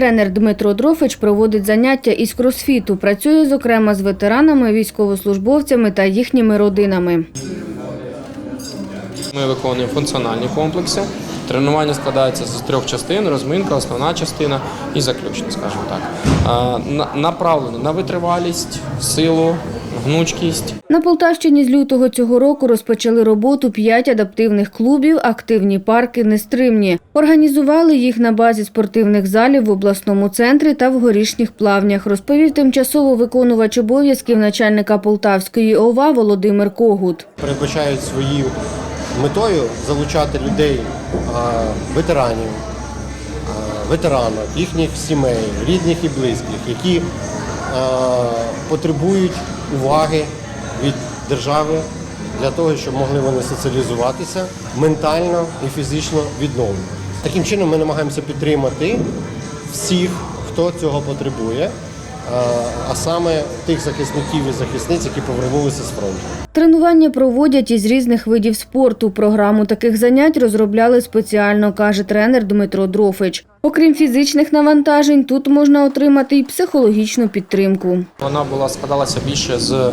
Тренер Дмитро Дрофич проводить заняття із кросфіту. Працює, зокрема, з ветеранами, військовослужбовцями та їхніми родинами. Ми виконуємо функціональні комплекси. Тренування складається з трьох частин: розминка, основна частина і заключна, скажімо так. На- Направлено на витривалість, силу, гнучкість. На Полтавщині з лютого цього року розпочали роботу п'ять адаптивних клубів «Активні парки нестримні». Організували їх на базі спортивних залів в обласному центрі та в горішніх плавнях, розповів тимчасово виконувач обов'язків начальника Полтавської ОВА Володимир Когут. передбачають своєю метою залучати людей, ветеранів, а, їхніх сімей, рідних і близьких, які потребують уваги від держави для того, щоб могли вони соціалізуватися ментально і фізично відновлено. Таким чином ми намагаємося підтримати всіх, хто цього потребує, а, саме тих захисників і захисниць, які повернулися з фронту. Тренування проводять із різних видів спорту. Програму таких занять розробляли спеціально, каже тренер Дмитро Дрофич. Окрім фізичних навантажень, тут можна отримати й психологічну підтримку. Вона була складалася більше з е,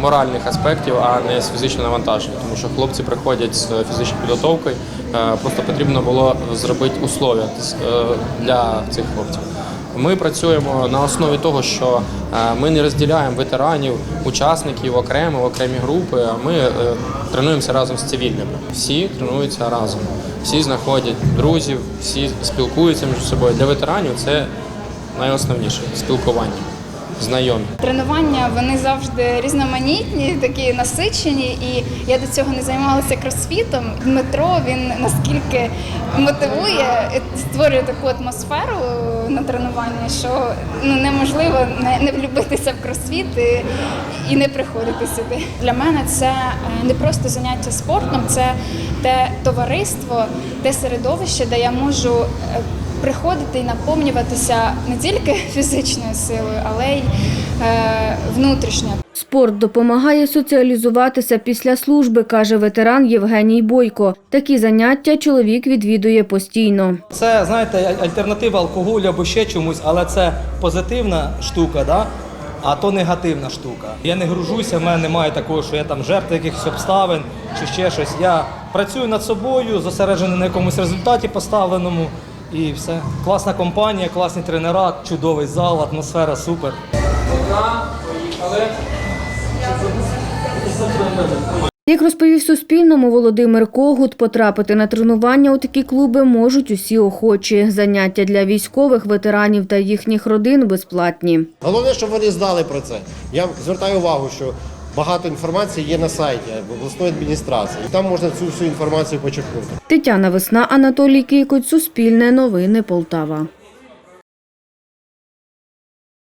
моральних аспектів, а не з фізичного навантаження, тому що хлопці приходять з фізичною підготовкою. е, Просто потрібно було зробити условия е, для цих хлопців. Ми працюємо на основі того, що е, ми не розділяємо ветеранів, учасників окремо, окремі групи. а Ми е, тренуємося разом з цивільними. Всі тренуються разом, всі знаходять друзів, всі спілкуються між собою. Для ветеранів це найосновніше спілкування, знайомі. Тренування вони завжди різноманітні, такі насичені, і я до цього не займалася кросфітом. Дмитро він наскільки мотивує, і створює таку атмосферу на тренуванні, що ну неможливо не, не влюбитися в кросфіт і, і не приходити сюди. Для мене це е, не просто заняття спортом, це те товариство, те середовище, де я можу. Приходити і наповнюватися не тільки фізичною силою, але й е, внутрішньо. Спорт допомагає соціалізуватися після служби, каже ветеран Євгеній Бойко. Такі заняття чоловік відвідує постійно. Це, знаєте, альтернатива алкоголю або ще чомусь, але це позитивна штука, да? а то негативна штука. Я не гружуся, в мене немає такого, що я там жертва якихось обставин чи ще щось. Я працюю над собою, зосереджений на якомусь результаті поставленому. І все. Класна компанія, класні тренера, чудовий зал, атмосфера супер. Як розповів Суспільному Володимир Когут, потрапити на тренування у такі клуби можуть усі охочі. Заняття для військових, ветеранів та їхніх родин безплатні. Головне, щоб вони знали про це. Я звертаю увагу, що багато інформації є на сайті обласної адміністрації. Там можна цю всю інформацію почерпнути. Тетяна Весна, Анатолій Кікоць, Суспільне новини Полтава.